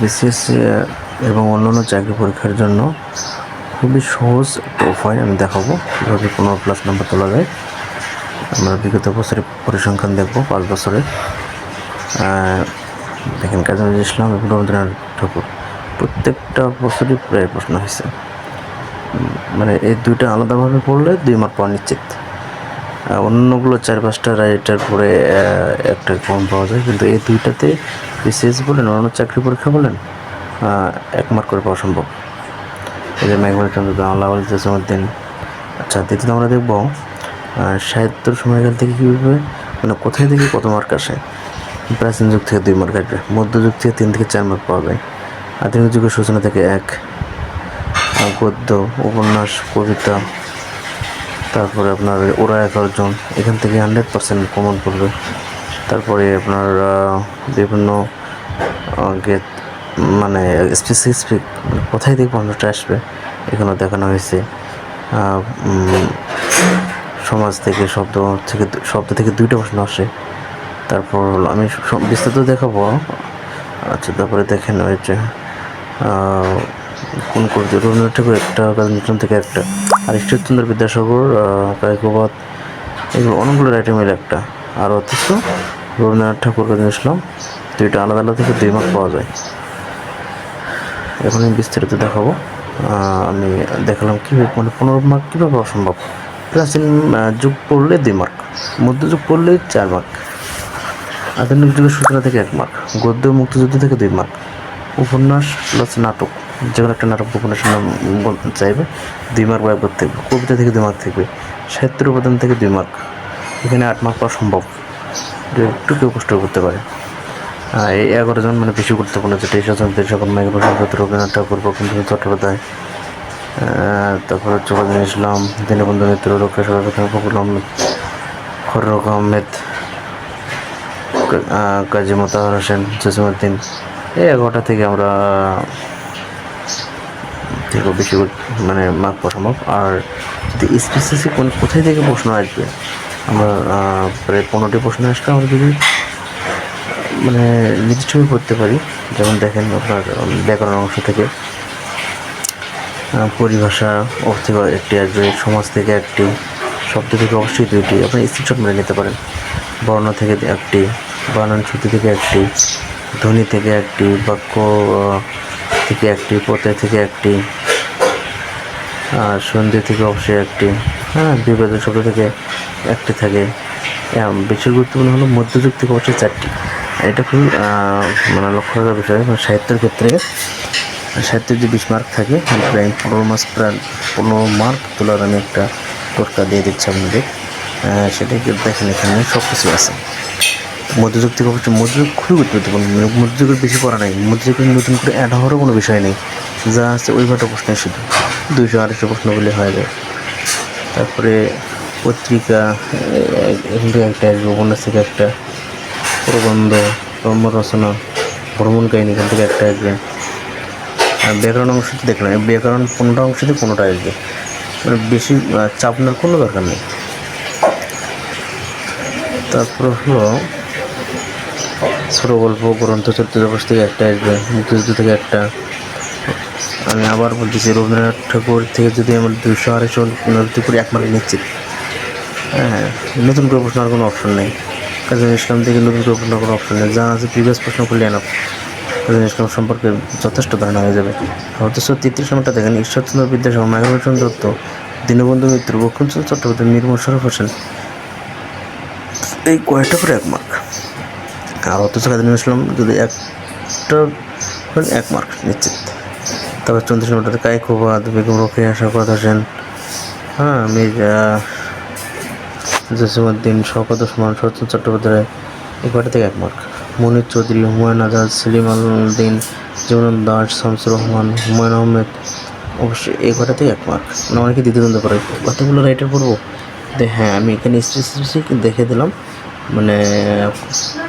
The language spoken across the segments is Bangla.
বিসিএস এবং অন্যান্য চাকরি পরীক্ষার জন্য খুবই সহজ উপায় আমি দেখাবো। কীভাবে কোনো প্লাস নাম্বার তোলা যায়। আমরা বিগত বছরের পরিসংখ্যান দেখব, পাঁচ বছরের। দেখেন, কাজী ইসলাম এবং রবীন্দ্রনাথ ঠাকুর। প্রত্যেকটা বছরই প্রায় প্রশ্ন হয়েছে মানে এই দুইটা আলাদাভাবে পড়লে দুই মার্ক পাওয়া নিশ্চিত। অন্যগুলো চার পাঁচটা রাইটার পরে একটা কম পাওয়া যায়। কিন্তু এই দুইটাতে বিসিএস বলেন অন্য চাকরি পরীক্ষা বলেন এক মার্ক করে পাওয়া সম্ভব। এই যে মেঘমাল চন্দ্র বাংলা আল জসিমুদ্দিন আচ্ছা দ্বিতীয়ত আমরা দেখব আহ, সাহিত্যর সময়কাল থেকে কীভাবে মানে কোথায় থেকে কত মার্ক আসে? প্রাচীন যুগ থেকে দুই মার্ক আসবে মধ্যযুগ থেকে তিন থেকে চার মার্ক পাওয়া যায়। আধুনিক যুগের সূচনা থেকে এক। গদ্য উপন্যাস কবিতা তারপরে আপনার ওরা এগারো জন এখান থেকে হান্ড্রেড পার্সেন্ট কমন পড়বে তারপরে আপনার বিভিন্ন গেট মানে স্পেসিফিক কোথায় থেকে পণ্যটা আসবে এখানে দেখানো হয়েছে। সমাজ থেকে শব্দ থেকে শব্দ থেকে দুইটা প্রশ্ন আসে। তারপর আমি বিস্তারিত দেখাবো। আচ্ছা তারপরে দেখেন আহ, কোন কবিতা রবীন্দ্রনাথ ঠাকুর একটা কাজী থেকে একটা। আর ঈশ্বরচন্দ্র বিদ্যাসাগর কায়কবাদ, এগুলো অনেকগুলো রাইটার মিলে একটা। আর অথচ রবীন্দ্রনাথ ঠাকুর কাজী ইসলাম দুইটা আলাদা আলাদা থেকে দুই মার্ক পাওয়া যায়। এখন আমি বিস্তারিত দেখাবো। আমি দেখালাম কীভাবে মানে পনেরো মার্ক কীভাবে পাওয়া সম্ভব প্রাচীন যুগ পড়লে দুই মার্ক মধ্যযুগ পড়লে চার মার্ক আধুনিক যুগের সূচনা থেকে এক মার্ক গদ্য মুক্তিযুদ্ধ থেকে দুই মার্ক উপন্যাস প্লাস নাটক। যে কোনো একটা নাটক উপন্যাসের নাম চাইবে, দুই মার্ক ব্যয় করতে থাকবে কবিতা থেকে দুই মার্ক থাকবে, সাহিত্যের উপাদান থেকে দুই মার্ক। এখানে আট মার্ক পাওয়া সম্ভব একটু কেউ কষ্ট করতে পারে। এই এগারো জন মানে বেশি গুরুত্বপূর্ণ যেটা ঈশ্বর চন্দ্র সকল মেঘর রবীন্দ্রনাথ ঠাকুর বঙ্কিমচন্দ্র চট্টোপাধ্যায় তারপর হচ্ছে ইসলাম, দীনবন্ধু মিত্র রক্ষা সভাপতি ফখরুল আহমেদ ফরুক আহমেদ কাজী মোতাহার হোসেন জসিমুদ্দিন এই এগারোটা থেকে আমরা থেকে বেশি মানে মার্ক পাওয়া সম্ভব আর যদি স্পেসিফিক কোন কোথায় থেকে প্রশ্ন আসবে? আমরা প্রায় পনেরোটি প্রশ্ন আসলে আমরা যদি মানে নির্দিষ্টভাবে পড়তে পারি। যেমন দেখেন আপনার ব্যাকরণ অংশ থেকে। পরিভাষা, অর্থ একটি আসবে, সমাজ থেকে একটি, শব্দ থেকে অবশ্যই দুইটি। আপনি স্ক্রিনশট মেরে নিতে পারেন। বর্ণ থেকে একটি, বানান শ্রুতি থেকে একটি, ধ্বনি থেকে একটি, বাক্য থেকে একটি প্রত্যয় থেকে একটি আর সন্ধি থেকে অবশ্যই একটি হ্যাঁ বিভাজন শব্দ থেকে একটি থাকে। বেশি গুরুত্বপূর্ণ হলো মধ্যযুগ থেকে অবশ্যই চারটি। এটা খুবই মানে লক্ষ্য রাখার বিষয় মানে সাহিত্যের ক্ষেত্রে। সাহিত্যের যে বিশ মার্ক থাকে প্রায় পনেরো মাস প্রায় পনেরো মার্ক তোলার আমি একটা পুরস্কার দিয়ে দিচ্ছি আপনাদের। সেটা কি দেখেন এখানে সব কিছু আছে। মধ্যযুগ থেকে অবশ্যই, মধ্যযুগ খুবই গুরুত্বপূর্ণ। মধ্যযুগের বেশি পড়া নেই, মধ্যযুগের নতুন করে অ্যাড হওয়ারও কোনো বিষয় নেই। যা আছে ওই ভাটা শুধু। দুইশো আড়াইশো প্রশ্ন বলে হয়ে যায়। তারপরে পত্রিকা থেকে একটা উপন্যাস থেকে একটা, প্রবন্ধ কর্ম রচনা ভ্রমণ কাহিনী এখান থেকে একটা আসবে। আর ব্যাকরণ অংশটি দেখলাম ব্যাকরণ পনেরোটা অংশতে পনেরোটা আসবে? মানে বেশি চাপ নেওয়ার কোনো দরকার নেই। তারপর হলো, ছোট গল্প, গ্রন্থ চরিত্রপ্রকাশ থেকে একটা আসবে, মুক্তিযুদ্ধ থেকে একটা আমি আবার বলতেছি, রবীন্দ্রনাথ ঠাকুর থেকে যদি আমরা দুশো আড়াইশো নদী করে এক মার্ক নিশ্চিত হ্যাঁ নতুন করে প্রশ্ন আর কোনো অপশন নেই। কাজী ইসলাম থেকে নতুন করে প্রশ্ন কোনো অপশন নেই। যা আছে প্রিভিয়াস প্রশ্ন করলে এনাফ কাজী ইসলাম সম্পর্কে যথেষ্ট ধারণা হয়ে যাবে। অথচ তৃতীয় সময়টা দেখেন, ঈশ্বরচন্দ্র বিদ্যাসাগর মেঘাভূষণ দত্ত, দীনবন্ধু মিত্র বঙ্কিমচন্দ্র চট্টোপাধ্যায় মীর মোশারফ হোসেন। এই কয়েকটা করে এক মার্ক আর অথচ কাজী ইসলাম যদি একটা এক মার্ক নিশ্চিত। তারপর চন্দ্রিশ মিটার কাইকোবাদ বেগম রোকেয়া শওকত হোসেন হ্যাঁ মীর আহ, জসিমুদ্দিন শওকত ওসমান সত্যেন চট্টোপাধ্যায় কয়টা থেকে এক মার্ক মনির চৌধুরী হুমায়ুন আজাদ সেলিম আলউদ্দিন জীবনানন্দ দাস শামসুর রহমান হুমায়ুন আহমেদ অবশ্যই এই কয়টা থেকে মার্ক মানে অনেকে দ্বিতীয় দ্বন্দ্ব করে কতগুলো রাইটার পড়ব? হ্যাঁ আমি এখানে স্পেসিফিক দেখে দিলাম। মানে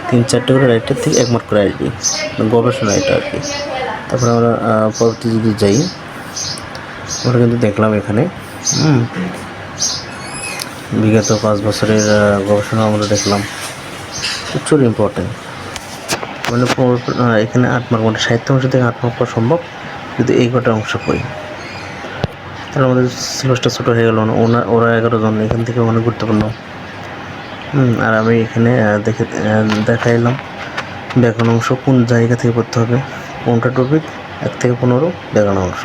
তিন চারটে করে রাইটার থেকে এক মার্ক করে আসবে। মানে গবেষণা এটা আর কি। তারপরে আমরা পরবর্তী যদি যাই, আমরা কিন্তু দেখলাম এখানে বিগত পাঁচ বছরের গবেষণা আমরা দেখলাম প্রচুর ইম্পর্টেন্ট মানে এখানে আট মার্ক মানে সাহিত্য অংশ থেকে আট মার্ক পাওয়া সম্ভব, যদি এই কটা অংশ করি। তাহলে আমাদের সিলেবাসটা ছোটো হয়ে গেল না ওনা, ওরা এগারো জন, এখান থেকে অনেক গুরুত্বপূর্ণ। আর আমি এখানে দেখে দেখাইলাম ব্যাকরণ অংশ, কোন জায়গা থেকে পড়তে হবে। কোনটা টপিক এক থেকে পনেরো দেখানো অংশ।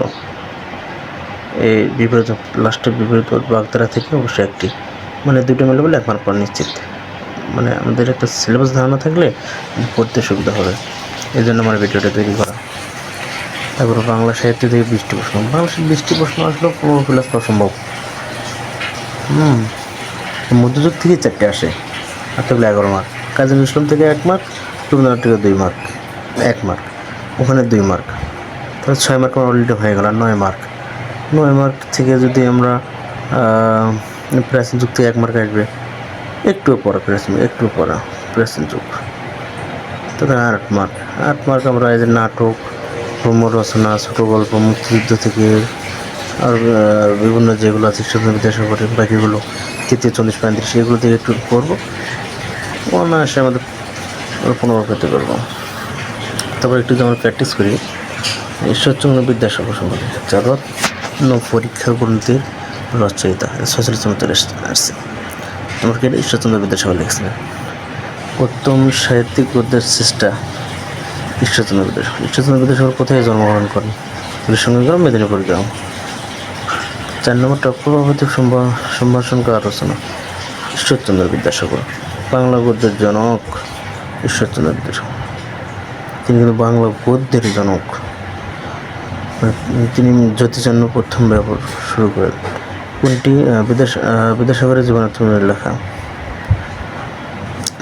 এই বিপরীত লাস্টের বিপরীত বাগধারা থেকে অবশ্যই একটি। মানে দুটো মিলে বলে এক মার্ক নিশ্চিত। মানে আমাদের একটা সিলেবাস ধারণা থাকলে পড়তে সুবিধা হবে। এই জন্য আমার ভিডিওটা তৈরি করা। তারপর বাংলা সাহিত্য থেকে বৃষ্টি প্রশ্ন। বাংলা বৃষ্টি প্রশ্ন আসলেও পনেরো প্লাস পাওয়া সম্ভব হুম, মধ্যযুগ থেকে চারটে আসে। আর থাকলে এগারো মার্ক কাজী ইসলাম থেকে এক মার্ক রবীন্দ্রনাথ থেকে দুই মার্ক এক মার্ক ওখানে দুই মার্ক তাহলে ছয় মার্ক আমার অলরেডি হয়ে গেল নয় মার্ক নয় মার্ক থেকে যদি আমরা প্রাচীন যুগ থেকে এক মার্ক আসবে, একটু পড়া প্রাচীন একটু পড়া প্রাচীন যুগ তাদের আট মার্ক আট মার্ক আমরা এই যে নাটক ভ্রম রচনা, ছোট গল্প, মুক্তিযুদ্ধ থেকে, আর বিভিন্ন যেগুলো আছে ঈশ্বরচন্দ্র বিদ্যাসাগরের বাকিগুলো, তৃতীয়, চল্লিশ, পঁয়ত্রিশ, এগুলো থেকে একটু পড়ব। অনায়াসে আমাদের পনেরো পেতে পারব। তারপর একটু যদি আমরা প্র্যাকটিস করি ঈশ্বরচন্দ্র বিদ্যাসাগর সম্বন্ধে যার পরীক্ষা গ্রন্থের রচয়িতা সচরিত আসছে আমার কেটে ঈশ্বরচন্দ্র বিদ্যাসাগর লিখছিলেন উত্তম সাহিত্যিক গদ্যের চেষ্টা ঈশ্বরচন্দ্র বিদ্যাসাগর ঈশ্বরচন্দ্র বিদ্যাসাগর কোথায় জন্মগ্রহণ করেন? গ্রাম মেদিনীপুর গ্রাম। চার নম্বর টপ্রভাবতী সম্ভাষণকার রচনা ঈশ্বরচন্দ্র বিদ্যাসাগর বাংলা গদ্যের জনক ঈশ্বরচন্দ্র বিদ্যাসাগর তিনি কিন্তু বাংলা গদ্যের জনক। তিনি জ্যোতিচন্দ্র প্রথম ব্যবহার শুরু করেন। কোনটি? আহ, বিদ্যাসাগরের জীবনাত্মকের লেখা।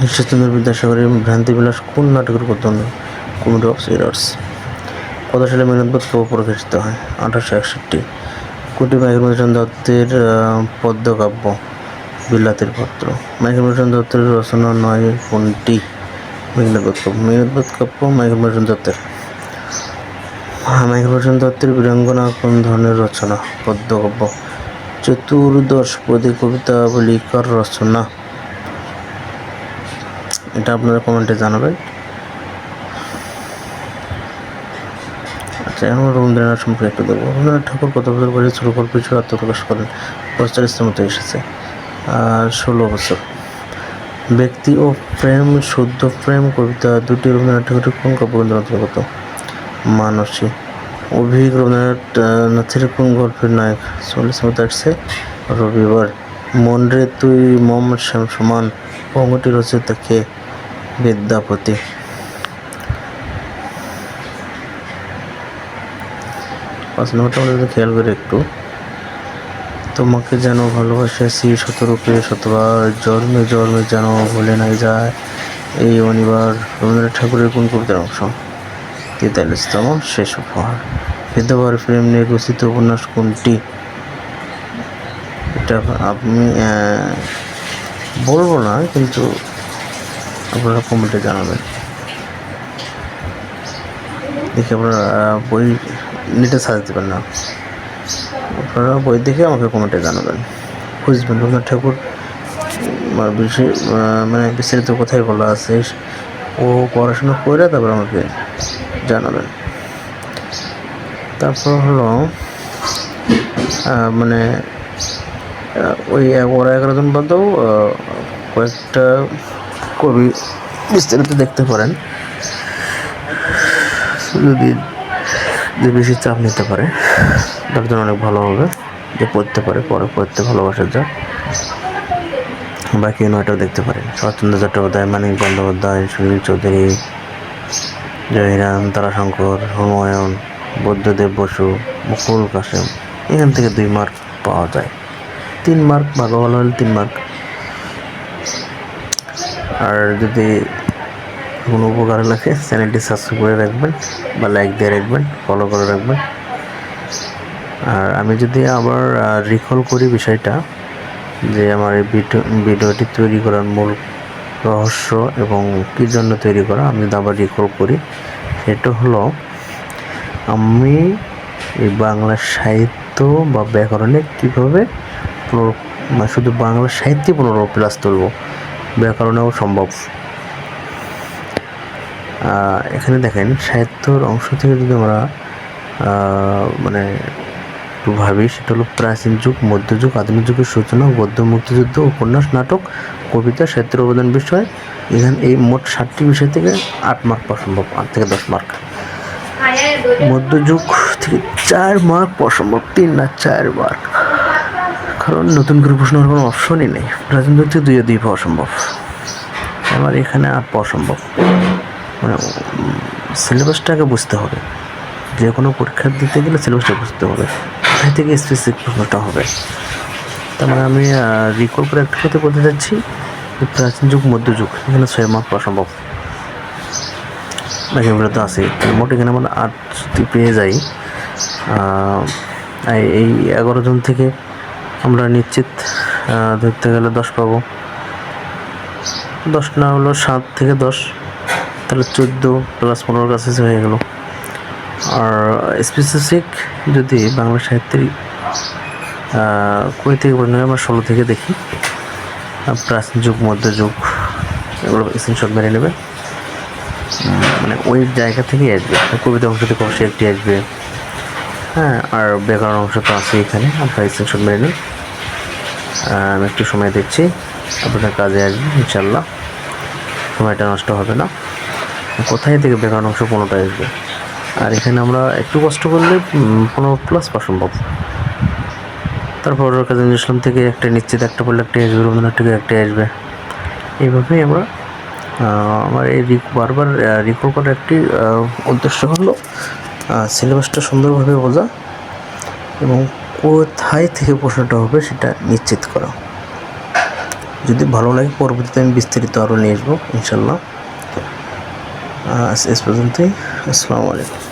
ঈশ্বরচন্দ্র বিদ্যাসাগরের ভ্রান্তিবিলাস কোন নাটকের কথন কমেডি অফ এরার্স কত সালে মেঘনাথবোধ কাব্য প্রকাশিত হয়? আঠারোশো একষট্টি। কোটি মাইকেল দত্তের পদ্মকাব্য বিলাতের পত্র। মাইকেল মধুসূদন দত্তের রচনা নয় কোনটি? মেঘনাথবোধ কাব্য মেঘনাথবোধ কাব্য মাইকেল দত্তের। মাইকেল দত্তের বীরাঙ্গনা কোন ধরনের রচনা? পদ্মকাব্য, চতুর্দশ পদী কবিতাবলী কার রচনা। এটা আপনারা কমেন্টে জানাবেন। আচ্ছা এখন রবীন্দ্রনাথ সম্পর্কে একটু দেখব। রবীন্দ্রনাথ ঠাকুর কত বছর বয়সে ছোট গল্প হিসেবে আত্মপ্রকাশ করেন? পঁয়তাল্লিশের মতো এসেছে। আর ষোলো বছর। ব্যক্তি ও প্রেম, শুদ্ধ প্রেম, কবিতা, দুটি রবীন্দ্রনাথ ঠাকুরের কোন কাব্যগ্রন্থের অন্তর্গত মানসী। অভিক রবীন্দ্রনাথ নাথের কোন গল্পের নায়ক? চল্লিশ মতো আসছে রবিবার। মন রে তুই মম শ্যাম সমান পঙ্গটি রচিত কে বিদ্যাপতি। পাঁচ নম্বরটা যদি খেয়াল করি একটু। তোমাকে যেন ভালোবাসেছি শতরূপে শতবার, জন্মে জন্মে যেন ভুলে নাই যায় এই অনিবার রবীন্দ্রনাথ ঠাকুরের কোন কবিতার অংশ। তেতাল্লিশতম শেষ উপহার। বিধবার প্রেম নিয়ে রচিত উপন্যাস কোনটি? এটা আপনি বলব না, কিন্তু আপনারা কমেন্টে জানাবেন। দেখি আপনারা বই নেটে সার্চ দেবেন না। আপনারা বই দেখে আমাকে কমেন্টে জানাবেন। খুঁজবেন রবীন্দ্রনাথ ঠাকুর বা বেশি মানে বিস্তারিত কোথায় বলা আছে। ও পড়াশোনা করে তারপর আমাকে জানাবেন। তারপর হলো মানে ওই ওরা এগারো জন বাদেও কয়েকটা কবি বিস্তারিত দেখতে পারেন। যদি যে বেশি চাপ নিতে পারে, তার জন্য অনেক ভালো হবে যে পড়তে পারে, পরে পড়তে ভালোবাসা যা। বাকি নয়টাও দেখতে পারেন। শরৎচন্দ্র চট্টোপাধ্যায়, মানিক বন্দ্যোপাধ্যায়, সুনীল চৌধুরী, জয়রাম, তারাশঙ্কর, হুমায়ুন, বুদ্ধদেব বসু, মুকুল কাসেম এখান থেকে দুই মার্ক পাওয়া যায়। তিন মার্ক ভালো ভালো হলে তিন মার্ক। আর যদি কোনো উপকার লাগে চ্যানেলটি সাবস্ক্রাইব করে রাখবেন বা লাইক দিয়ে রাখবেন ফলো করে রাখবেন। আর আমি যদি আবার রিকল করি বিষয়টা, যে আমার এই ভিডিও, ভিডিওটি তৈরি করার মূল রহস্য এবং কী জন্য তৈরি করা, আমি যদি আবার রিকল করি, সেটা হলো, আমি এই বাংলা সাহিত্য বা ব্যাকরণে কীভাবে পুনর মানে শুধু বাংলা সাহিত্যে পুনর প্লাস তুলব, ব্যাকরণেও সম্ভব। এখানে দেখেন, সাহিত্যর অংশ থেকে যদি আমরা মানে একটু ভাবি, সেটা হলো প্রাচীন যুগ মধ্যযুগ আধুনিক যুগের সূচনা গদ্য মুক্তিযুদ্ধ, উপন্যাস, নাটক, কবিতা, সাহিত্যের অবদান বিষয়। এখানে এই মোট ষাটটি বিষয় থেকে আট মার্ক পাওয়া সম্ভব, আট থেকে দশ মার্ক মধ্যযুগ থেকে চার মার্ক পাওয়া সম্ভব, তিন না চার মার্ক কারণ নতুন করে প্রশ্ন কোনো অপশনই নেই। প্রাচীন যুগ থেকে দুইয়ে দুই পাওয়া সম্ভব। আমার এখানে আট পাওয়া সম্ভব। মানে সিলেবাসটাকে বুঝতে হবে। যে কোনো পরীক্ষা দিতে গেলে সিলেবাসটা বুঝতে হবে। কোথায় থেকে স্পেসিফিক প্রশ্নটা হবে। তার মানে আমি রিকল করে একটা কথা বলতে চাচ্ছি প্রাচীন যুগ মধ্যযুগ এখানে ছয় মার্ক পাওয়া সম্ভব। বাকিগুলো তো আছে মোট এখানে আমরা আট যদি পেয়ে যাই। এই এগারো জন থেকে আমরা নিশ্চিত ধরতে গেলে দশ পাবো। দশ না হলো সাত থেকে দশ। তাহলে চোদ্দ প্লাস পনেরো কাছে হয়ে গেল। আর স্পেসিফিক যদি বাংলা সাহিত্যের কুড়ি থেকে পনেরো আমরা ষোলো থেকে দেখি প্রাচীন যুগ মধ্যযুগ এগুলো স্ক্রিনশট মেরে নেবে। মানে ওই জায়গা থেকেই আসবে। কবিতা অংশ থেকে অবশ্যই একটি আসবে। হ্যাঁ আর ব্যাকরণ অংশ তো আছে এখানে, আপনার স্ক্রিনশট মেরে নিন। আমি একটু সময় দিচ্ছি, আপনার কাজে আসবে ইনশাল্লাহ সময়টা নষ্ট হবে না। কোথায় থেকে বেকার অংশ পনেরোটা আসবে? আর এখানে আমরা একটু কষ্ট করলে পনেরো প্লাস পাওয়া সম্ভব তারপর কাজী ইসলাম থেকে একটা নিশ্চিত, একটা পড়লে একটা আসবে, রবীন্দ্রনাথ থেকে একটা আসবে। এইভাবেই আমরা আমার এই বারবার রিকল করার একটি উদ্দেশ্য হলো সিলেবাসটা সুন্দরভাবে বোঝা এবং কোথায় থেকে প্রশ্নটা হবে সেটা নিশ্চিত করা। যদি ভালো লাগে, পরবর্তীতে আমি বিস্তারিত আরও নিয়ে আসব, ইনশাল্লাহ। আজ এস পর্যন্তই। আসসালামু আলাইকুম।